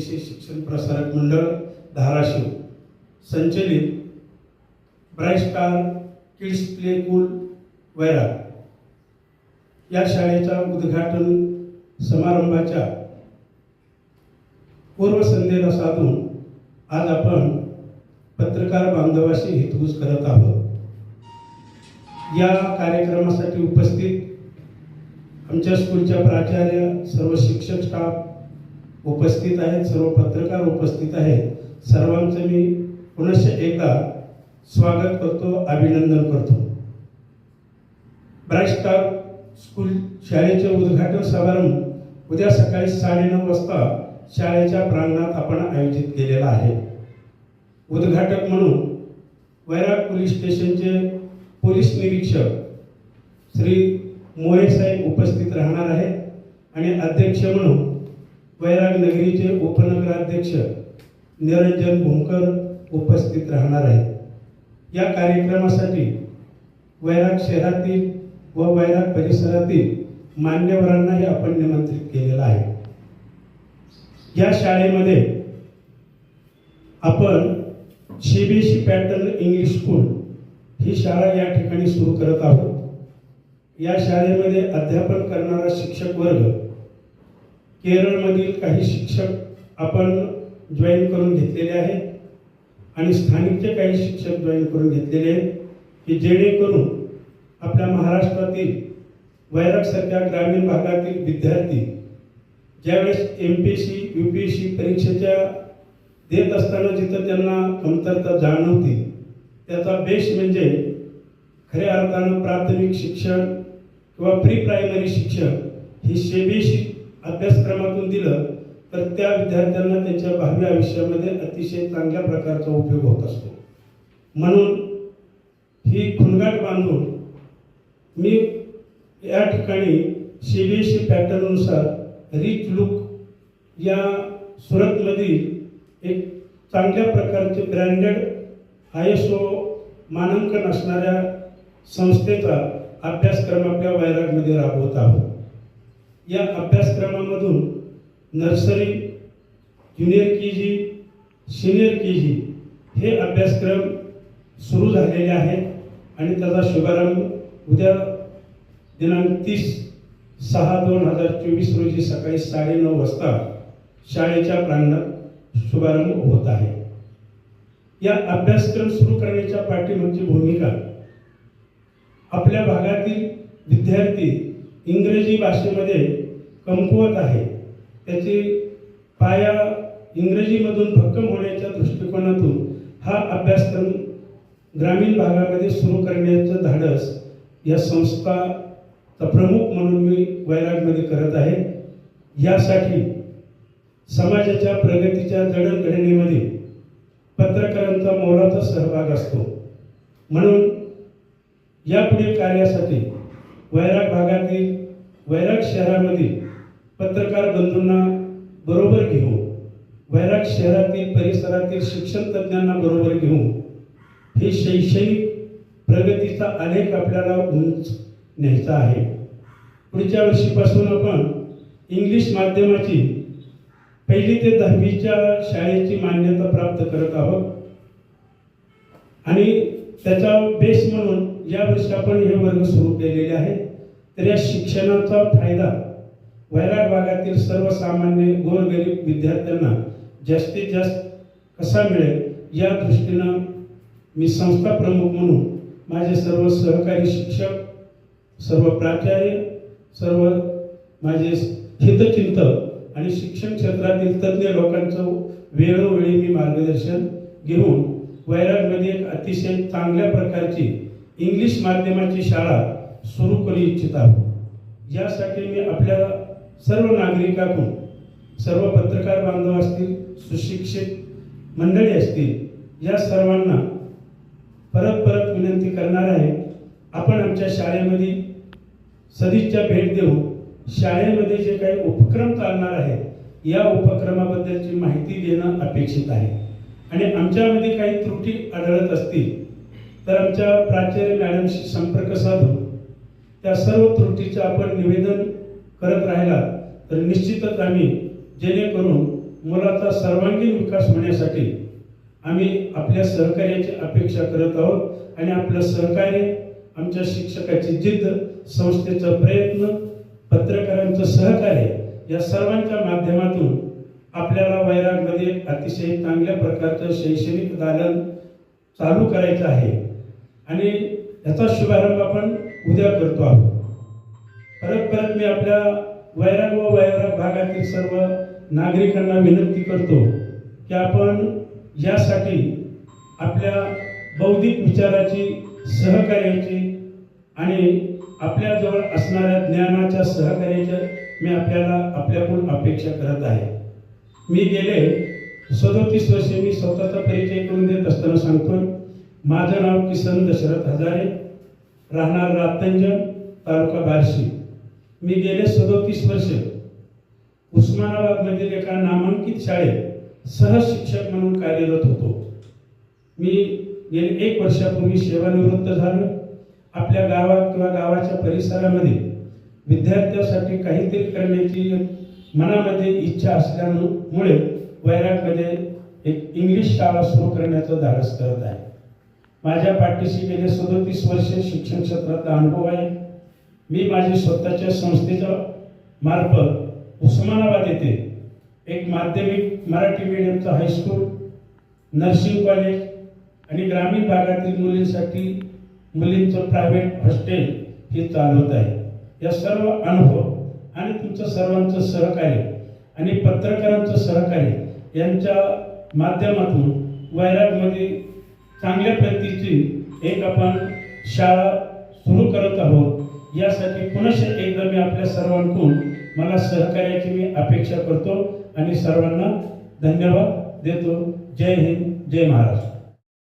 स्वदेशी शिक्षण प्रसारक मंडळ धाराशिव. संचलित bright star kids play school वैरा. या शाळेच्या उद्घाटन समारंभाच्या पूर्वसंध्येला साधून आज आपण पत्रकार बांधवाशी हितगुज करत आहोत. या कार्यक्रमासाठी उपस्थित आमच्या स्कूलच्या प्राचार्य सर्व शिक्षक स्टाफ उपस्थित आहेत सर्व पत्रकार उपस्थित आहेत. सर्वांचं मी पुनश्च एकदा स्वागत करतो अभिनंदन करतो. ब्राईस्टार स्कूल शाळेचे उद्घाटन समारंभ उद्या सकाळी साडेनऊ वाजता शाळेच्या प्रांगणात आपण आयोजित केलेला आहे. उद्घाटक म्हणून वैराग पोलीस स्टेशनचे पोलीस निरीक्षक श्री मोरे साहेब उपस्थित राहणार आहेत आणि अध्यक्ष म्हणून वैराग नगरीचे उपनगराध्यक्ष निरंजन भोंकर उपस्थित राहणार आहेत. या कार्यक्रमासाठी वैराग शहरातील व वैराग परिसरातील मान्यवरांनाही आपण निमंत्रित केलेलं आहे. या शाळेमध्ये आपण सीबीएसई पॅटर्न इंग्लिश स्कूल ही शाळा या ठिकाणी सुरू करत आहोत. या शाळेमध्ये अध्यापन करणारा शिक्षक वर्ग केरळमधील काही शिक्षक आपण जॉईन करून घेतलेले आहेत आणि स्थानिकचे काही शिक्षक जॉईन करून घेतलेले आहेत की जेणेकरून आपल्या महाराष्ट्रातील वैरागसारख्या ग्रामीण भागातील विद्यार्थी ज्यावेळेस M P C U P S C परीक्षेच्या देत असताना जिथं त्यांना कमतरता जाणवती त्याचा बेस म्हणजे खऱ्या अर्थानं प्राथमिक शिक्षण किंवा प्री प्रायमरी शिक्षण ही सेबीसी अभ्यासक्रमातून दिलं तर त्या विद्यार्थ्यांना त्यांच्या भावी आयुष्यामध्ये अतिशय चांगल्या प्रकारचा उपयोग होत असतो. म्हणून ही खुणगाट बांधून मी या ठिकाणी सी बी एस सी पॅटर्ननुसार रिच लुक या सुरतमधील एक चांगल्या प्रकारचे ब्रँडेड आय एस ओ मानांकन असणाऱ्या संस्थेचा अभ्यासक्रम आपल्या वैरागमध्ये राबवत आहोत. या अभ्यासक्रमामधून nursery junior K G senior K G हे अभ्यासक्रम सुरू झालेले आहेत आणि त्याचा शुभारंभ उद्या दिनांक तीस सहा दोन हजार चोवीस रोजी सकाळी साडेनऊ वाजता शाळेच्या प्रांगणात शुभारंभ होत आहे. या अभ्यासक्रम सुरू करण्याच्या पाठीमागची भूमिका आपल्या भागातील विद्यार्थी इंग्रजी भाषेमध्ये कमकुवत आहे. त्याची पाया इंग्रजीमधून भक्कम होण्याच्या दृष्टिकोनातून हा अभ्यासक्रम ग्रामीण भागामध्ये सुरू करण्याचं धाडस या संस्थाचा प्रमुख म्हणून मी वैरागमध्ये करत आहे. यासाठी समाजाच्या प्रगतीच्या जडणघडणीमध्ये पत्रकारांचा मोलाचा सहभाग असतो. म्हणून यापुढील कार्यासाठी वैराग भागातील वैराग शहरामधील पत्रकार बंधूंना बरोबर घेऊन वैराग शहरातील परिसरातील शिक्षण तज्ज्ञांना बरोबर घेऊन हे शैक्षणिक प्रगतीचा आलेख आपल्याला उंच न्यायचा आहे. पुढच्या वर्षीपासून आपण इंग्लिश माध्यमाची पहिली ते दहावीच्या शाळेची मान्यता प्राप्त करत आहोत. आणि त्याचा बेस म्हणून यावर्षी आपण हे वर्ग सुरू केलेले आहेत तर या शिक्षणाचा फायदा वैराग भागातील सर्वसामान्य गोरगरीब विद्यार्थ्यांना जास्तीत जास्त कसा मिळेल या दृष्टीनं मी संस्था प्रमुख म्हणून माझे सर्व सहकारी शिक्षक सर्व प्राचार्य सर्व माझे हितचिंतक आणि शिक्षण क्षेत्रातील तज्ज्ञ लोकांचं वेळोवेळी मी मार्गदर्शन घेऊन वैरागमध्ये एक अतिशय चांगल्या प्रकारची इंग्लिश माध्यमाची शाळा सुरू करू इच्छित आहोत यासाठी मी आपल्या सर्व नागरिकांकडून सर्व पत्रकार बांधव असतील सुशिक्षित मंडळी असतील या सर्वांना परत परत विनंती करणार आहे आपण आमच्या शाळेमध्ये सदिच्छा भेट देऊ. शाळेमध्ये जे काही उपक्रम चालणार आहेत या उपक्रमाबद्दलची माहिती देणं अपेक्षित आहे. आणि आमच्यामध्ये काही त्रुटी आढळत असतील तर आमच्या प्राचार्य मॅडमशी संपर्क साधून त्या सर्व त्रुटीचं आपण निवेदन करत राहिला तर निश्चितच आम्ही जेणेकरून मुलाचा सर्वांगीण विकास होण्यासाठी आम्ही आपल्या सहकार्याची अपेक्षा करत आहोत आणि आपलं सहकार्य आमच्या शिक्षकाची जिद्द संस्थेचा प्रयत्न पत्रकारांचं सहकार्य या सर्वांच्या माध्यमातून आपल्याला वैरागमध्ये अतिशय चांगल्या प्रकारचं शैक्षणिक दालन चालू करायचं आहे. आणि याचा शुभारंभ आपण उद्या करतो आहोत. परत परत मी आपल्या वैराग व वैराग भागातील सर्व नागरिकांना विनंती करतो की आपण यासाठी आपल्या बौद्धिक विचाराची सहकार्याची आणि आपल्याजवळ असणाऱ्या ज्ञानाच्या सहकार्याच्या मी आपल्याला आपल्याकडून अपेक्षा करत आहे. मी गेले सदोतीस वर्षे मी स्वतःचा परिचय करून देत असताना सांगतो माझं नाव किसन दशरथ हजारे राहणार रातंजन तालुका बार्शी. मी गेले सदोतीस वर्ष. उस्मानाबादमधील एका नामांकित शाळेत सहशिक्षक म्हणून कार्यरत होतो. मी गेले एक वर्षापूर्वी सेवानिवृत्त झालो. आपल्या गावात किंवा गावाच्या परिसरामध्ये विद्यार्थ्यासाठी काहीतरी करण्याची मनामध्ये इच्छा असल्यामुळे वैरागमध्ये एक इंग्लिश शाळा सुरू करण्याचं धाडस करत आहे. माझ्या पाठीशी गेले सदोतीस वर्षे शिक्षण क्षेत्रातला अनुभव आहे. मी माझी स्वतःच्या संस्थेच्या मार्फत उस्मानाबाद येथे एक माध्यमिक मराठी मीडियमचं हायस्कूल नर्सिंग कॉलेज आणि ग्रामीण भागातील मुलींसाठी मुलींचं प्रायव्हेट हॉस्टेल हे चालवत आहे. या सर्व अनुभव आणि तुमचं सर्वांचं सहकार्य आणि पत्रकारांचं सहकार्य यांच्या माध्यमातून वैरागमध्ये चांगल्या प्रतीची एक आपण शाळा सुरू करत आहोत. यासाठी पुनश्च एकदा मी आपल्या सर्वांकडून मला सहकार्याची मी अपेक्षा करतो आणि सर्वांना धन्यवाद देतो. जय हिंद जय महाराष्ट्र.